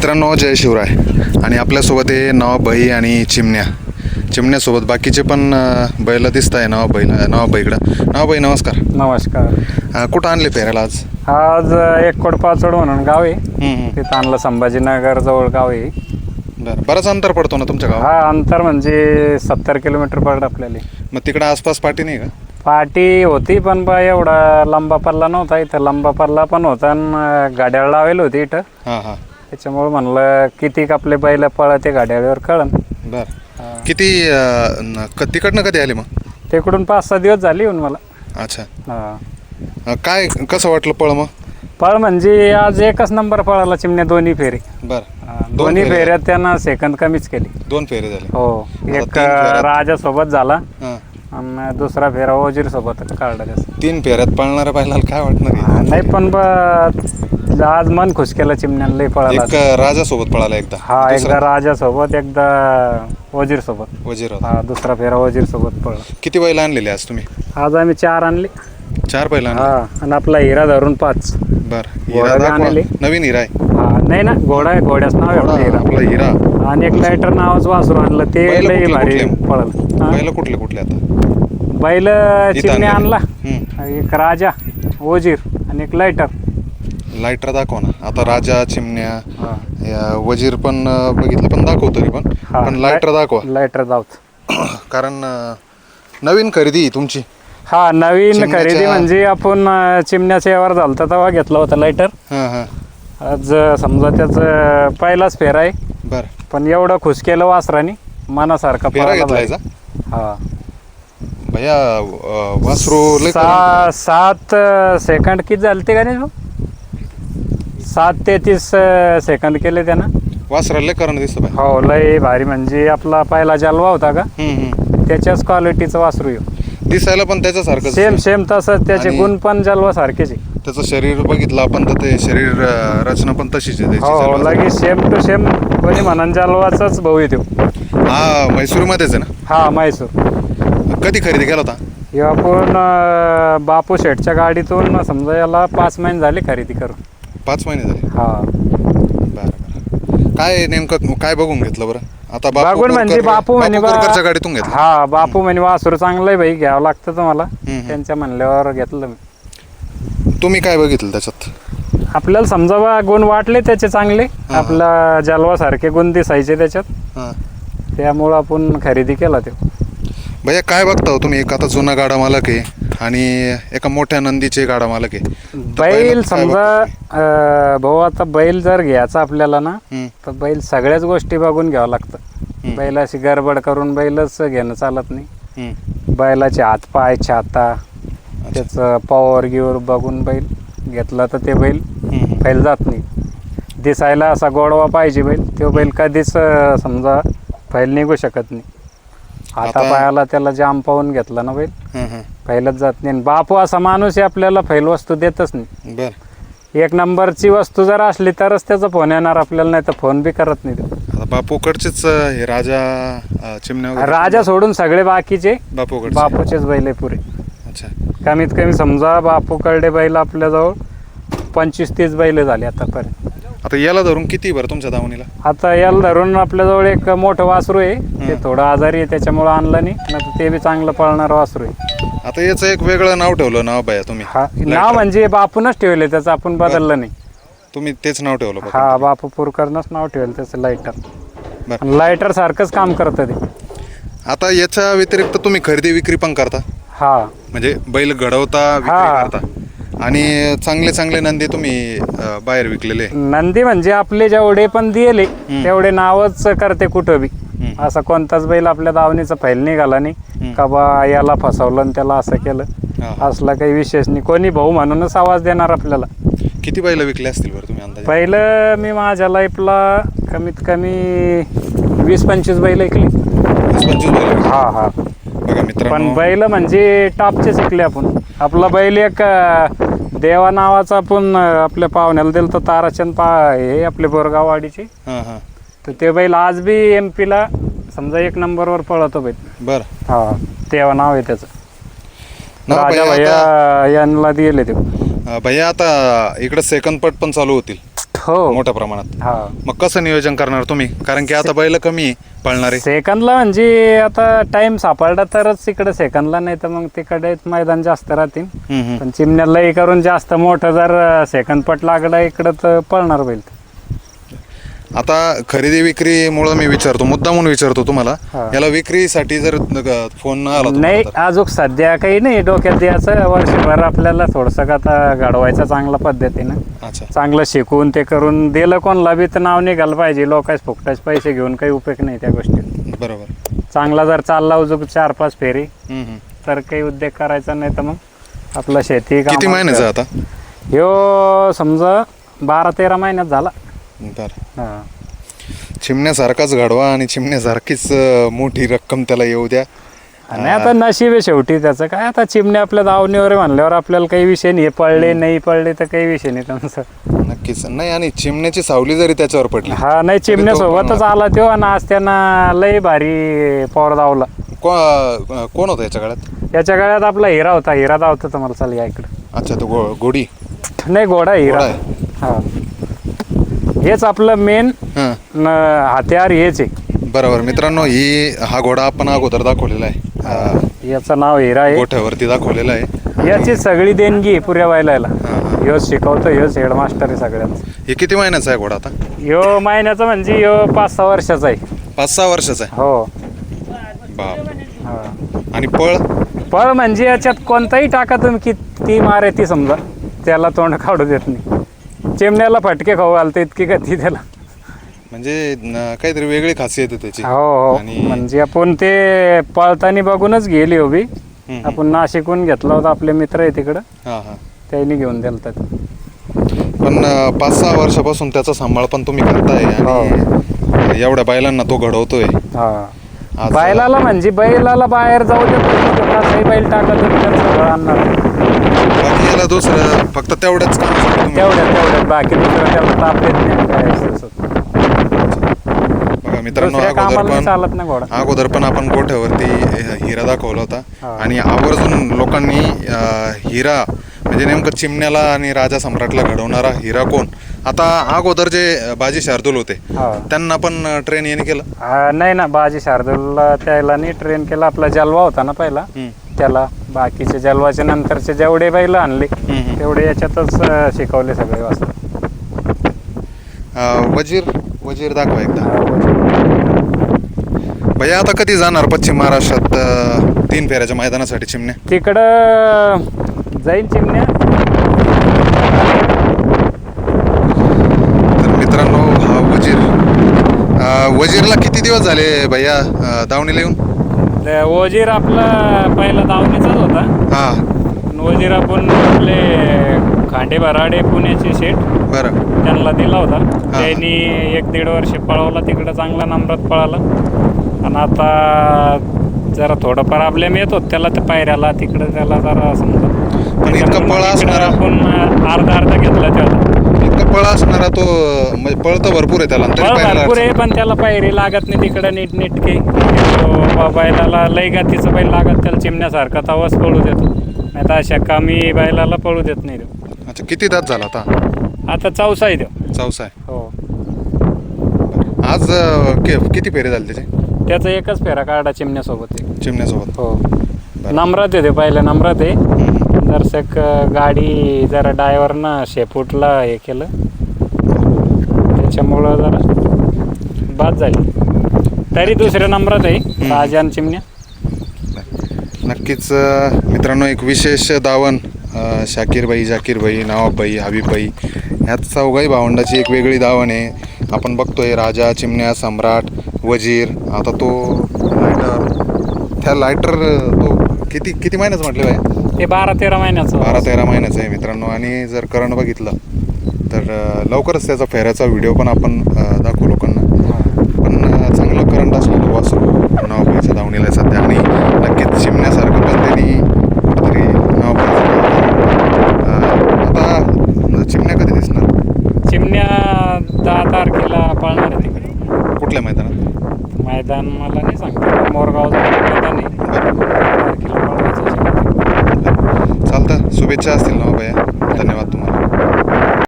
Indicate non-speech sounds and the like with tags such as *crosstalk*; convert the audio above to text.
मित्रांनो जय शिवराय. आणि आपल्यासोबत आहे नवाबाई आणि चिमण्या. चिमण्यासोबत बाकीचे पण बैल दिसत आहे नवाबाई नवाबाईकडं नवाबाई नमस्कार. नमस्कार. अं, कुठं आणले फेरायला आज? आज एक कोडपाचोड म्हणून गाव आहे. तिथं आणलं संभाजीनगर जवळ गाव आहे. बरं बरंच अंतर पडतो ना तुमच्या गावात? हा अंतर म्हणजे सत्तर किलोमीटर पडलं आपल्याला. मग तिकडं आसपास पाठी नाही का? पार्टी होती पण बा एवढा लंबा पल्ला नव्हता. इथं लंबा पल्ला पण होता आणि गाड्या लावेल होती इथं. हां हां. त्याच्यामुळे म्हणलं किती आपले बैल पळते गाड्यावर कळन. बरं. किती अं, न- क- तिकडनं कधी आले मग? तिकडून पाच सहा दिवस झाले येऊन मला. अच्छा. हा. अं, काय कसं वाटलं पळ मग? पळ म्हणजे आज एकच नंबर पळाला चिमण्या दोन्ही फेरी. बरं. हा, दोन्ही फेऱ्या. फेऱ्यात त्यांना सेकंद कमीच केली. दोन फेरे झाले हो. एक तीन फेऱ्यात- राजा सोबत झाला. हां. आणि दुसरा फेरा वजीर सोबत काढला त्याचा तीन फेऱ्यात पळणाऱ्या बैलाला काय वाटणार? आहे? नाही पण ब- आज मन खुश केलं चिमण्याला लई पळाला एक राजा सोबत पळाला एकदा. हा दुसरा एकदा राजा सोबत एकदा वजीर सोबत वजीर होता हा दुसरा फेरा वजीर सोबत पळला. किती बैल आणलेले आज तुम्ही? आज आम्ही चार आणले. चार बैल आणले? हा आणि आपला हिरा धरून पाच. बर. घोडा हिरा बी दाखवा. आणले. नवीन हिरा आहे. हा नाही ना घोडा आहे घोड्याच नाव आहे आपलं हिरा. आपला हिरा. आणि एक लायटर नावाचं वासरू आणलं ते बैलं लई कुठले भारी कुठले? पळलं. हा. बैल कुठले कुठले आता? बैल चिमणी. आणला. हम्म. एक राजा वजीर आणि एक लायटर लाईटर दाखव ना. आता राजा चिमण्या हा. या वजीर पण अं, बघितलं पण दाखव तरी पण. हा, पण लाईटर दाखवा. लायटर जाऊत *clears throat* कारण अं, नवीन खरेदी आहे तुमची. हा नवीन चिमण्याच्या- खरेदी म्हणजे आपण अं, चिमण्याचा व्यवहार झालता तेव्हा घेतला होता लायटर हां हां. आज अं, समजा त्याचं पहिलाच फेर आहे. बर. पण एवढं खुश केलं वासरानी मनासारखा फेरा पळाला घेतलायचा भारी. हा. भैया अं, वासरू लय सहा सात अं, सेकंद किती झाले ते का नाही भाऊ? सात ते तीस अं, सेकंद केले त्यानं. वासरा लय करण दिसतं बाय हो लय भारी. म्हणजे आपला पहिला जलवा होता का? हम्म, हम्म. त्याच्याच क्वालिटीचं वासरू येऊ. दिसायला पण त्याच्यासारखं सेम सेम तसंच. त्याचे आणि- गुण पण जलवा सारखेच. आहे त्याचं शरीर बघितलं आपण तर ते शरीर अं, रचना पण तशीच आहे हो जलवाचं. लगेच सेम टू सेम कोणी म्हणून जलवाचाच भाऊ येतो हा म्हैसूरमध्येच आहे हा म्हैसूर ना कधी खरेदी केला होता? हे आपण अं, बापू शेठच्या गाडीतून समजा याला पाच महिने झाले खरेदी करून. पाच महिने झाले. हा. बरं बरं. काय नेमकं काय बघून घेतलं बरं? आता बघून म्हणजे कोरकर- बापू म्हणे बा- कोरकरच्या गाडीतून घेतलं. हा बापू म्हणे वासरू चांगलं आहे भाई घ्यावं लागतं तुम्हाला. हम्म. त्यांच्या म्हणल्यावर घेतलं मी. तुम्ही काय बघितलं त्याच्यात? आपल्याला समजा बा गुण वाटले त्याचे चांगले. आपला जलवा सारखे गुण दिसायचे त्याच्यात. हां. त्यामुळं आपण खरेदी केला ते. भैया काय बघता हो तुम्ही? एक आता जुना गाडा मालक आहे आणि एका मोठ्या नंदीचे गाडा मालक आहे. तर बैल काय समजा बघता तुम्ही? अं, भाऊ आता बैल जर घ्यायचा आपल्याला ना हम्म, तर बैल सगळ्याच गोष्टी बघून घ्यावं लागतं. बैल अशी गडबड करून बैलच घेणं चालत नाही. हम्म. बैलाचे हात पाय छाता त्याचं पॉवर गिवर बघून बैल घेतला तर ते बैल हम्म. बैल जात नाही. दिसायला असा गोडवा पाहिजे बैल तो बैल कधीच अं, समजा बैल निघू शकत नाही. आता- पायाला त्याला जाम पाहून घेतला ना बैल. बैलच जात नाही. आणि बापू असा माणूस आहे आपल्याला फैल वस्तू देतच नाही. बर. एक नंबरची वस्तू जर असली तरच त्याचा फोन येणार आपल्याला नाही तर फोन बी करत नाही बापूकडचेच हे राजा चिमण्या? राजा सोडून सगळे बाकीचे बापूकडचे. बापूचेच बैल आहे पुरे. अच्छा. कमीत कमी समजा बापू कळडे बैल आपल्याजवळ पंचवीस तीस बैल झाले आतापर्यंत. आता याला धरून किती बरं तुमच्या दावणीला? आता याला धरून आपल्याजवळ एक मोठं वासरू आहे. ते थोडं आजारी आहे त्याच्यामुळं आणलं नाही. नाही ते बी चांगलं पळणारं वासरू आहे. आता याचं एक वेगळं नाव ठेवलं नाव भैया तुम्ही? हा नाव म्हणजे बापूनच ठेवले त्याचं आपण बदललं नाही. तुम्ही तेच नाव ठेवलं बघा. हा बापू पुरकरनच नाव ठेवलं त्याचं लायटर बरं. लायटर सारखंच काम करतं ते. आता याच्या व्यतिरिक्त तुम्ही खरेदी विक्री पण करता? हा. म्हणजे बैल घडवता विक्री हा. करता? आणि चांगले चांगले नंदी तुम्ही अं, बाहेर विकलेले. नंदी म्हणजे आपले जेवढे पण दिले तेवढे नावच करते कुठं बी. असा कोणताच बैल आपल्या दावणीचा फैल निघाला नाही. का बा याला फसवलं आणि त्याला असं केलं. हा. असला काही विशेष नाही. कोणी भाऊ म्हणूनच आवाज देणार आपल्याला. किती बैल विकले असतील बरं तुम्ही अंदाजे? पहिलं मी माझ्या लाईफला कमीत कमी वीस पंचवीस बैल ऐकली वीस पंचवीस बैल विकले. हा हा. बघा पण मित्रांनो बैल म्हणजे टॉपचे शिकले आपण. आपला बैल एक अं, देवा नावाचा आपण अं, आपल्या पाहुण्याला दिलं तर ताराचंद पा हे आपले बोरगाववाडीचे हां हां. तर ते बैल आज बी एम पीला समजा एक नंबरवर पळतो बैल. बरं. हा तेव्हा नाव आहे त्याचं. राजा भैया भैया यांना दिले ते. अं, भैया आता इकडे सेकंड पट पण चालू होतील. हो. मोठ्या प्रमाणात. हा. मग कसं नियोजन करणार तुम्ही? कारण की आता बैल कमी आहे पळणारे. सेकंदला म्हणजे आता टाइम सापडला तरच इकडे सेकंदला नाही तर मग तिकडे मैदान जास्त राहतील. हम्म, हम्म. पण चिमण्यालाही करून जास्त मोठं जर सेकंद पट लागला इकडं तर पळणार बैल. ते. आता खरेदी विक्रीमुळं मी विचारतो मुद्दा म्हणून विचारतो तुम्हाला. हा. याला विक्रीसाठी जर अ, फोन न आला तुम्हाला नाही तर- अजून सध्या काही नाही डोक्यात द्यायचं. वर्षभर आपल्याला थोडंसं आता घडवायचं चांगल्या पद्धतीनं. अच्छा. चांगलं शिकवून ते करून दिलं कोणला बी तर नाव निघालं पाहिजे. लोकांच फुकटाच पैसे घेऊन काही उपयोग नाही त्या गोष्टीत. बरोबर. चांगला जर चालला उजूक चार पाच फेरी हम्म, हम्म. तर काही उद्योग करायचा नाही तर मग आपलं शेती किती महिन्याचं आता? ह्यो समजा बारा तेरा महिन्यात झाला. बरं हा. चिमण्यासारखाच घडवा आणि चिमण्यासारखीच मोठी रक्कम त्याला येऊ द्या. आणि आता नशीब आहे शेवटी त्याचं. काय आता चिमणे आपल्या दावणीवर म्हणल्यावर आपल्याला काही विषय नाही. पडले नाही पडले तर काही विषय नाही त्यांचं. नक्कीच. नाही आणि चिमण्याची सावली जरी त्याच्यावर पडली हा नाही चिमण्यासोबतच आला तो आणि आज त्यांना लय भारी पॉवर दावला. को- कोण होता याच्या काळात याच्या गळ्यात आपला हिरा होता. हिरा दावतो तुम्हाला चाल या इकडे. अच्छा तो गो गोडी. नाही घोडा हिरा. घोडा आहे. हा. हेच आपलं मेन हां. हत्यार हेच आहे. बरोबर. मित्रांनो ही हा घोडा आपण अगोदर दाखवलेला आहे. अ, याचं नाव हिरा आहे. गोठ्यावरती दाखवलेला आहे. याची सगळी देणगी आहे पुऱ्या वायलायला हा, हा. ह्योच शिकवतो ह्योच हेडमास्टर आहे सगळ्यांचं. हे किती महिन्याचा आहे घोडा आता? ह्यो महिन्याचा म्हणजे ह्यो पाच सहा वर्षाचा आहे. पाच सहा वर्षाचा आहे? हो. बाप. हा. आणि पळ? पण म्हणजे याच्यात कोणताही टाका तुम्ही किती मार आहे ती समजा. त्याला तोंड काढू देत नाही. चिमण्याला फटके खाऊ घालते इतकी गती त्याला. म्हणजे न- काहीतरी वेगळी खासियत आहे त्याची. हो हो. आणि- म्हणजे आपण ते पळतानी बघूनच गेली उभी हम्म. आपण नाशिकहून घेतला होता आपले मित्र आहे तिकडं. हा हा. त्यांनी घेऊन दिलं तर पण अ, पाच सहा वर्षापासून त्याचा सांभाळ पण तुम्ही करताय आणि एवढ्या बैलांना तो घडवतोय. हा. आज- बैलाला म्हणजे बैलाला बाहेर जाऊ दे कसंही बैल टाका तुम्ही त्याला सगळं आणणार. दुसरं फक्त तेवढ्याच कामासाठी तुम्ही- तेवढ्यात बाकी दुसरं त्याला ताप देत नाही काय असं. बघा मित्रांनो दुसऱ्या अगोदर कामाला पण चालत नाही घोडा. अगोदर पण आपण गोठ्यावरती अ, हिरा दाखवला होता. हा. आणि आवर्जून लोकांनी अ, हिरा म्हणजे नेमकं चिमण्याला आणि राजा सम्राटला घडवणारा हिरा कोण? आता अगोदर जे अ, बाजी शार्दूल होते हा. त्यांना पण ट्रेन याने केलं? हा, नाही ना बाजी शार्दूलला त्याला नाही ट्रेन केला. आपला जलवा होता ना पहिला. त्याला बाकीचे जलवाच्या नंतरचे जेवढे बैल आणले हम्म. तेवढे याच्यातच अं, शिकवले सगळे वाजता अ, वजीर वजीर दाखवा एकदा. भैया आता कधी जाणार पश्चिम महाराष्ट्रात अ, तीन फेऱ्याच्या मैदानासाठी चिमण्या? तिकडं जाईल चिमण्या. तर मित्रांनो हा वजीर. अ, वजीरला किती दिवस झाले भैया अ, दावणीला येऊन? वजीर आपला पहिला दावणीचाच होता. हा. पण वजीर आपण आपले खांडे भराडे पुण्याचे शेठ बरं. त्यांना दिला होता. त्यांनी एक दीड वर्ष पळवला तिकडं चांगला नंबरात पळाला. आणि आता जरा थोडं प्रॉब्लेम येत होत त्याला त्या पायऱ्याला तिकडं त्याला जरा समजा. पण इतका त्याच्यामुळे पळ इकडं असणारा आपण अर्धा अर्धा घेतला त्याला पळ असणारा तो म्हणजे पळ तर भरपूर आहे त्याला आणि तरी पळ पाहायला भरपूर आहे. पण त्याला पायरी लागत नाही तिकडं नीट नीटके तो बैलाला लय गातीचं बैल लागत त्याला चिमण्यासारखा तवाच पळू देतो. नाही तर अशा कमी बैलाला पळू देत नाही तो. अच्छा किती दात झाला आता? आता चौसा आहे तो. चौसा आहे. हो. आज अ, के- किती फेरे झाले त्याचे? त्याचा एकच फेरा काढा चिमण्यासोबत. आहे. चिमण्यासोबत. हो. नम्रात येते पहिले नम्रात. आहे. दर्शक गाडी जरा ड्रायव्हरनं शेपूटला हे केलं. त्याच्यामुळं जरा बाद झाली. तरी दुसऱ्या नंबरात आहे राजा आणि चिमण्या. नक्कीच अ, मित्रांनो एक विशेष दावण अ, शाकीरबाई जाकीरबाई नवाबाई हबीबाई ह्या चौघाही भावंडाची एक वेगळी दावण आहे. आपण बघतोय राजा चिमण्या सम्राट वजीर. आता तो लायटर त्या लायटर तो किती किती महिन्याचं म्हटलं बाय ते बारा तेरा महिन्याचं. बारा तेरा महिन्याचं आहे मित्रांनो. आणि जर करण बघितलं तर अ, लवकरच त्याचा फेऱ्याचा व्हिडिओ पण आपण अ, दाखवू लोकांना. पण अ, चांगलं करंट असलेलं वासरू नावाबाईच्या दावणीला आहे सध्या. आणि नक्कीच चिमण्यासारखं पण त्यांनी कुठेतरी नावाबाईचं आता चिमण्या कधी दिसणार? चिमण्या दहा तारखेला पळणार आहे तिकडे. कुठल्या मैदानात? मैदान मला नाही सांगता. मोरगाव मैदान आहे तारखेला पळवायचं आहे. चालतं शुभेच्छा असतील ना हो भैया? धन्यवाद तुम्हाला.